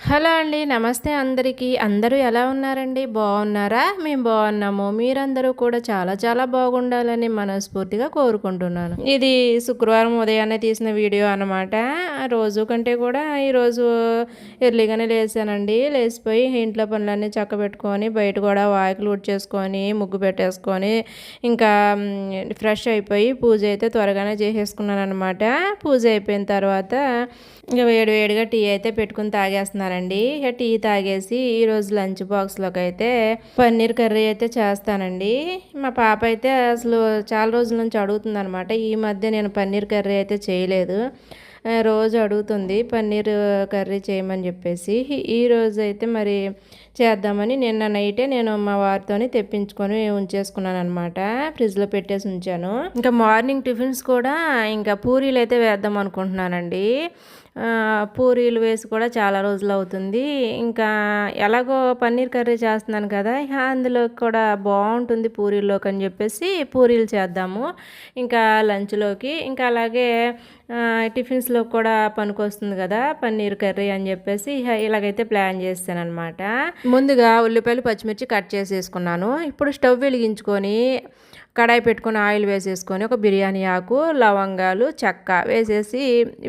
Hello అండి నమస్తే అందరికీ. అందరూ ఎలా ఉన్నారండి? బాగున్నారా? మేము బాగున్నాము. మీరందరూ కూడా చాలా చాలా బాగుండాలని మనస్ఫూర్తిగా కోరుకుంటున్నాను. ఇది శుక్రవారం ఉదయాన్నే తీసిన వీడియో అనమాట రోజు కంటే కూడా ఈరోజు ఎర్లీగానే లేసానండి లేచిపోయి ఇంట్లో పనులన్నీ చక్క పెట్టుకొని బయట కూడా వాకిలు ఉడ్చేసుకొని ముగ్గు పెట్టేసుకొని ఇంకా ఫ్రెష్ అయిపోయి పూజ అయితే త్వరగానే చేసేసుకున్నాను అనమాట పూజ అయిపోయిన తర్వాత ఇంకా వేడి వేడిగా టీ అయితే పెట్టుకుని తాగేస్తున్నారండి. ఇక టీ తాగేసి ఈరోజు లంచ్ బాక్స్లోకి అయితే పన్నీర్ కర్రీ అయితే చేస్తానండి. మా పాప అయితే అసలు చాలా రోజుల నుంచి అడుగుతుంది అనమాట ఈ మధ్య నేను పన్నీర్ కర్రీ అయితే చేయలేదు. రోజు అడుగుతుంది పన్నీర్ కర్రీ చేయమని చెప్పేసి. ఈ రోజు అయితే మరి చేద్దామని నిన్న నైటే నేను మా వారితోని తెప్పించుకొని ఉంచేసుకున్నాను అనమాట ఫ్రిడ్జ్లో పెట్టేసి ఉంచాను. ఇంకా మార్నింగ్ టిఫిన్స్ కూడా ఇంకా పూరీలు అయితే వేద్దాం అనుకుంటున్నానండి. పూరీలు వేసి కూడా చాలా రోజులు అవుతుంది. ఇంకా ఎలాగో పన్నీర్ కర్రీ చేస్తున్నాను కదా అందులో కూడా బాగుంటుంది పూరీలోకి అని చెప్పేసి పూరీలు చేద్దాము. ఇంకా లంచ్లోకి ఇంకా అలాగే టిఫిన్స్లో కూడా పనికొస్తుంది కదా పన్నీర్ కర్రీ అని చెప్పేసి ఇలాగైతే ప్లాన్ చేస్తాను అనమాట ముందుగా ఉల్లిపాయలు పచ్చిమిర్చి కట్ చేసేసుకున్నాను. ఇప్పుడు స్టవ్ వెలిగించుకొని కడాయి పెట్టుకొని ఆయిల్ వేసేసుకొని ఒక బిర్యానీ ఆకు లవంగాలు చెక్క వేసేసి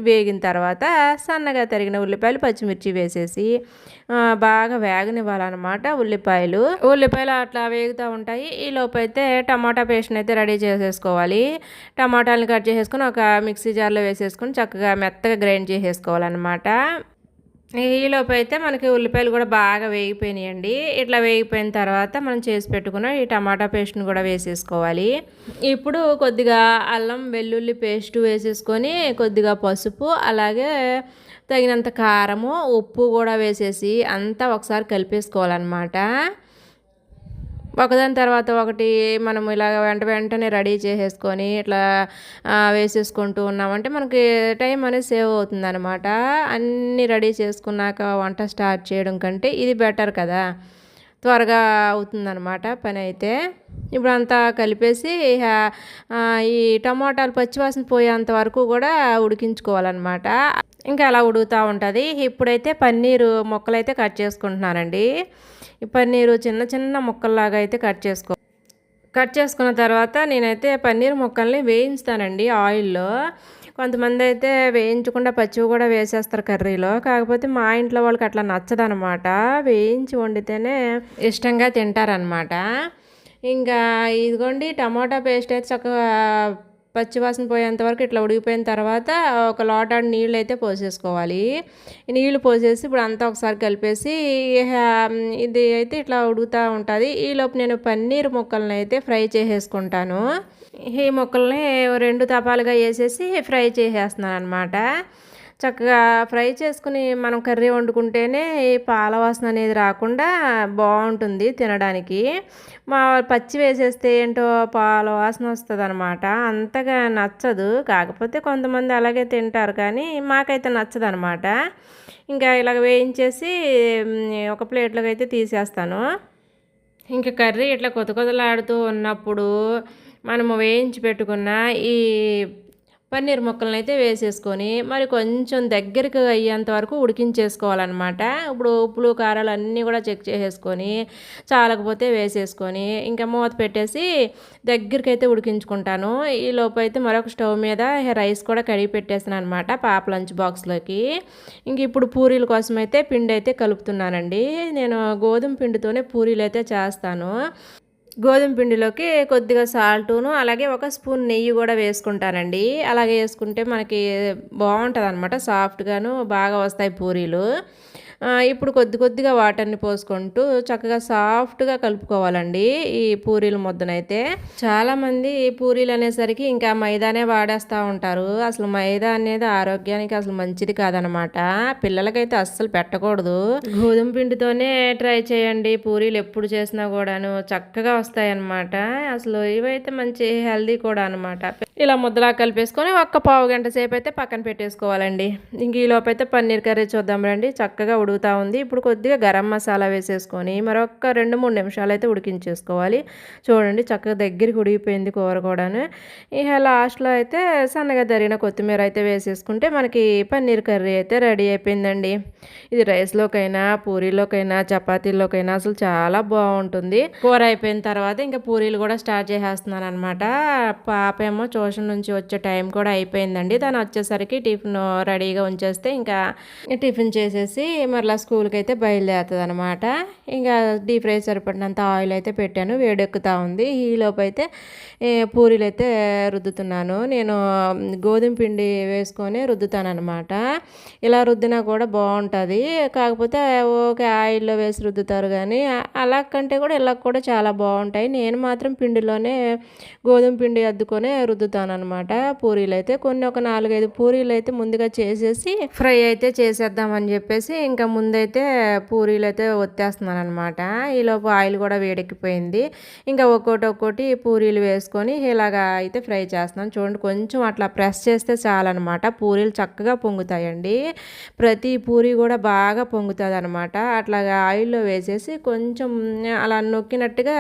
వేగిన తర్వాత సన్నగా తరిగిన ఉల్లిపాయలు పచ్చిమిర్చి వేసేసి బాగా వేగనివ్వాలన్నమాట ఉల్లిపాయలు. ఉల్లిపాయలు అట్లా వేగుతూ ఉంటాయి. ఈ లోపైతే అయితే టమాటా పేస్ట్ని అయితే రెడీ చేసేసుకోవాలి. టమాటాలను కట్ చేసేసుకొని ఒక మిక్సీ జార్లో వేసేసుకొని చక్కగా మెత్తగా గ్రైండ్ చేసేసుకోవాలన్నమాట. ఈలోపు అయితే మనకి ఉల్లిపాయలు కూడా బాగా వేగిపోయినాయండి. ఇట్లా వేగిపోయిన తర్వాత మనం చేసి పెట్టుకున్న ఈ టమాటా పేస్ట్ని కూడా వేసేసుకోవాలి. ఇప్పుడు కొద్దిగా అల్లం వెల్లుల్లి పేస్ట్ వేసేసుకొని కొద్దిగా పసుపు అలాగే తగినంత కారము ఉప్పు కూడా వేసేసి అంతా ఒకసారి కలిపేసుకోవాలన్నమాట. ఒకదాని తర్వాత ఒకటి మనం ఇలా వెంట వెంటనే రెడీ చేసేసుకొని ఇట్లా వేసేసుకుంటూ ఉన్నామంటే మనకి టైం అనేది సేవ్ అవుతుంది అనమాట అన్నీ రెడీ చేసుకున్నాక వంట స్టార్ట్ చేయడం కంటే ఇది బెటర్ కదా. త్వరగా అవుతుందన్నమాట పని అయితే. ఇప్పుడు అంతా కలిపేసి ఈ టమాటాలు పచ్చివాసన పోయేంత వరకు కూడా ఉడికించుకోవాలన్నమాట. ఇంకా అలా ఉడుకుతూ ఉంటుంది. ఇప్పుడైతే పన్నీరు మొక్కలైతే కట్ చేసుకుంటున్నానండి. ఈ పన్నీరు చిన్న చిన్న ముక్కల్లాగా అయితే కట్ చేసుకో కట్ చేసుకున్న తర్వాత నేనైతే పన్నీర్ ముక్కల్ని వేయించుతానండి ఆయిల్లో. కొంతమంది అయితే వేయించకుండా పచ్చివి కూడా వేసేస్తారు కర్రీలో. కాకపోతే మా ఇంట్లో వాళ్ళకి అట్లా నచ్చదనమాట వేయించి వండితేనే ఇష్టంగా తింటారనమాట ఇంకా ఇదిగోండి టమాటా పేస్ట్ అయితే చక్కగా పచ్చివాసన పోయేంత వరకు ఇట్లా ఉడికిపోయిన తర్వాత ఒక లోటాడు నీళ్ళు అయితే పోసేసుకోవాలి. నీళ్ళు పోసేసి ఇప్పుడు అంతా ఒకసారి కలిపేసి ఇది అయితే ఇట్లా ఉడుకుతూ ఉంటుంది. ఈలోపు నేను పన్నీర్ ముక్కలను అయితే ఫ్రై చేసేసుకుంటాను. ఈ ముక్కల్ని రెండు తపాలుగా వేసేసి ఫ్రై చేసేస్తున్నాను అనమాట చక్కగా ఫ్రై చేసుకుని మనం కర్రీ వండుకుంటేనే పాల వాసన అనేది రాకుండా బాగుంటుంది తినడానికి. మా పచ్చి వేసేస్తే ఏంటో పాల వాసన వస్తుంది అనమాట అంతగా నచ్చదు. కాకపోతే కొంతమంది అలాగే తింటారు కానీ మాకైతే నచ్చదు అనమాట ఇంకా ఇలాగ వేయించేసి ఒక ప్లేట్లోకి అయితే తీసేస్తాను. ఇంకా కర్రీ ఇట్లా కొత్త కొత్తలాడుతూ ఉన్నప్పుడు మనము వేయించి పెట్టుకున్న ఈ పన్నీర్ ముక్కలను అయితే వేసేసుకొని మరి కొంచెం దగ్గరికి అయ్యేంత వరకు ఉడికించేసుకోవాలన్నమాట. ఇప్పుడు ఉప్పులు కారాలు అన్నీ కూడా చెక్ చేసేసుకొని చాలకపోతే వేసేసుకొని ఇంకా మూత పెట్టేసి దగ్గరికి అయితే ఉడికించుకుంటాను. ఈ లోపు అయితే మరొక స్టవ్ మీద రైస్ కూడా కడిగి పెట్టేసాను అనమాట పాప లంచ్ బాక్స్లోకి. ఇంక ఇప్పుడు పూరీల కోసం అయితే పిండి అయితే కలుపుతున్నానండి. నేను గోధుమ పిండితోనే పూరీలు అయితే చేస్తాను. గోధుమ పిండిలోకి కొద్దిగా సాల్టును అలాగే ఒక స్పూన్ నెయ్యి కూడా వేసుకుంటానండి. అలాగే వేసుకుంటే మనకి బాగుంటుంది అనమాట సాఫ్ట్గాను బాగా వస్తాయి పూరీలు. ఇప్పుడు కొద్ది కొద్దిగా వాటర్ని పోసుకుంటూ చక్కగా సాఫ్ట్గా కలుపుకోవాలండి ఈ పూరీల ముద్దనైతే. చాలామంది పూరీలు అనేసరికి ఇంకా మైదానే వాడేస్తూ ఉంటారు. అసలు మైదా అనేది ఆరోగ్యానికి అసలు మంచిది కాదనమాట. పిల్లలకైతే అస్సలు పెట్టకూడదు. గోధుమ పిండితోనే ట్రై చేయండి. పూరీలు ఎప్పుడు చేసినా కూడాను చక్కగా వస్తాయన్నమాట. అసలు ఇవైతే మంచి హెల్దీ కూడా అనమాట ఇలా ముద్దలా కలిపేసుకొని ఒక్క పావు గంట సేపు అయితే పక్కన పెట్టేసుకోవాలండి. ఇంక ఈ లోపైతే పన్నీర్ కర్రీ చూద్దాం రండి. చక్కగా ఉడు ఉడుకుతూ ఉంది. ఇప్పుడు కొద్దిగా గరం మసాలా వేసేసుకొని మరొక రెండు మూడు నిమిషాలు అయితే ఉడికించేసుకోవాలి. చూడండి చక్కగా దగ్గరికి ఉడికిపోయింది కూర కూడాను. ఇక లాస్ట్లో అయితే సన్నగా తరిగిన కొత్తిమీర అయితే వేసేసుకుంటే మనకి పన్నీర్ కర్రీ అయితే రెడీ అయిపోయిందండి. ఇది రైస్లోకైనా పూరీలోకైనా చపాతీలోకైనా అసలు చాలా బాగుంటుంది. కూర అయిపోయిన తర్వాత ఇంకా పూరీలు కూడా స్టార్ట్ చేసేస్తున్నాను అనమాట పాప ఏమో ట్యూషన్ నుంచి వచ్చే టైం కూడా అయిపోయిందండి. దాని వచ్చేసరికి టిఫిన్ రెడీగా ఉంచేస్తే ఇంకా టిఫిన్ చేసేసి మరలా స్కూల్కి అయితే బయలుదేరుతుంది అనమాట ఇంకా డీప్ ఫ్రై సరిపడినంత ఆయిల్ అయితే పెట్టాను వేడెక్కుతా ఉంది. ఈలోపు అయితే పూరీలు అయితే రుద్దుతున్నాను. నేను గోధుమ పిండి వేసుకొని రుద్దుతానమాట ఇలా రుద్దినా కూడా బాగుంటుంది కాకపోతే ఓకే ఆయిల్లో వేసి రుద్దుతారు కానీ అలా కంటే కూడా ఇలా కూడా చాలా బాగుంటాయి నేను మాత్రం పిండిలోనే గోధుమ పిండి అద్దుకొని రుద్దుతాను అనమాట పూరీలు అయితే కొన్ని ఒక నాలుగైదు పూరీలు అయితే ముందుగా చేసేసి ఫ్రై అయితే చేసేద్దామని చెప్పేసి ఇంకా ముందైతే పూరీలు అయితే ఒత్తేస్తున్నాను అనమాట ఈలోపు ఆయిల్ కూడా వేడెక్కిపోయింది. ఇంకా ఒక్కోటి ఒక్కోటి పూరీలు వేసుకొని ఇలాగా అయితే ఫ్రై చేస్తున్నాను. చూడండి కొంచెం అట్లా ప్రెస్ చేస్తే చాలన్నమాట. పూరీలు చక్కగా పొంగుతాయండి. ప్రతి పూరి కూడా బాగా పొంగుతుంది అనమాట అట్లాగా ఆయిల్లో వేసేసి కొంచెం అలా నొక్కినట్టుగా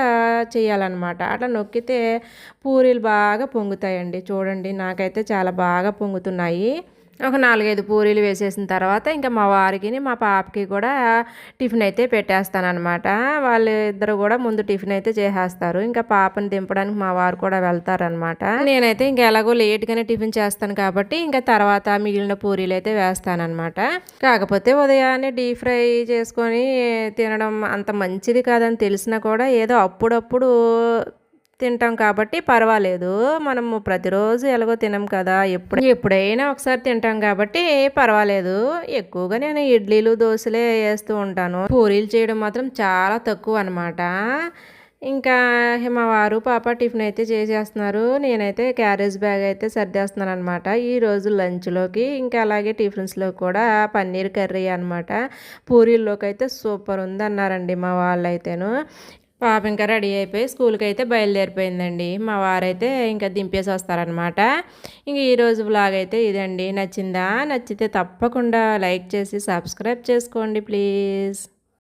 చేయాలన్నమాట. అట్లా నొక్కితే పూరీలు బాగా పొంగుతాయండి. చూడండి నాకైతే చాలా బాగా పొంగుతున్నాయి. ఒక నాలుగైదు పూరీలు వేసేసిన తర్వాత ఇంకా మా వారికి మా పాపకి కూడా టిఫిన్ అయితే పెట్టేస్తాను అనమాట వాళ్ళు ఇద్దరు కూడా ముందు టిఫిన్ అయితే చేసేస్తారు. ఇంకా పాపని దింపడానికి మా వారు కూడా వెళ్తారనమాట నేనైతే ఇంకా ఎలాగో లేట్గానే టిఫిన్ చేస్తాను కాబట్టి ఇంకా తర్వాత మిగిలిన పూరీలు అయితే వేస్తానమాట కాకపోతే ఉదయాన్నే డీప్ ఫ్రై చేసుకొని తినడం అంత మంచిది కాదని తెలిసినా కూడా ఏదో అప్పుడప్పుడు తింటాం కాబట్టి పర్వాలేదు. మనము ప్రతిరోజు ఎలాగో తినం కదా ఎప్పుడు ఎప్పుడైనా ఒకసారి తింటాం కాబట్టి పర్వాలేదు. ఎక్కువగా నేను ఇడ్లీలు దోశలే వేస్తూ ఉంటాను. పూరీలు చేయడం మాత్రం చాలా తక్కువ అనమాట ఇంకా మా వారు పాప టిఫిన్ అయితే చేసేస్తున్నారు. నేనైతే క్యారేజ్ బ్యాగ్ అయితే సర్దేస్తున్నాను అనమాట ఈరోజు లంచ్లోకి ఇంకా అలాగే టిఫిన్స్లో కూడా పన్నీర్ కర్రీ అనమాట పూరీల్లోకి అయితే సూపర్ ఉంది అన్నారండి మా వాళ్ళు అయితేను పాప ఇంకా రెడీ అయిపోయి స్కూల్కి అయితే బయలుదేరిపోయిందండి. మా వారైతే ఇంకా దింపేసి వస్తారనమాట ఇంక ఈరోజు బ్లాగ్ అయితే ఇదండి. నచ్చిందా? నచ్చితే తప్పకుండా లైక్ చేసి సబ్స్క్రైబ్ చేసుకోండి ప్లీజ్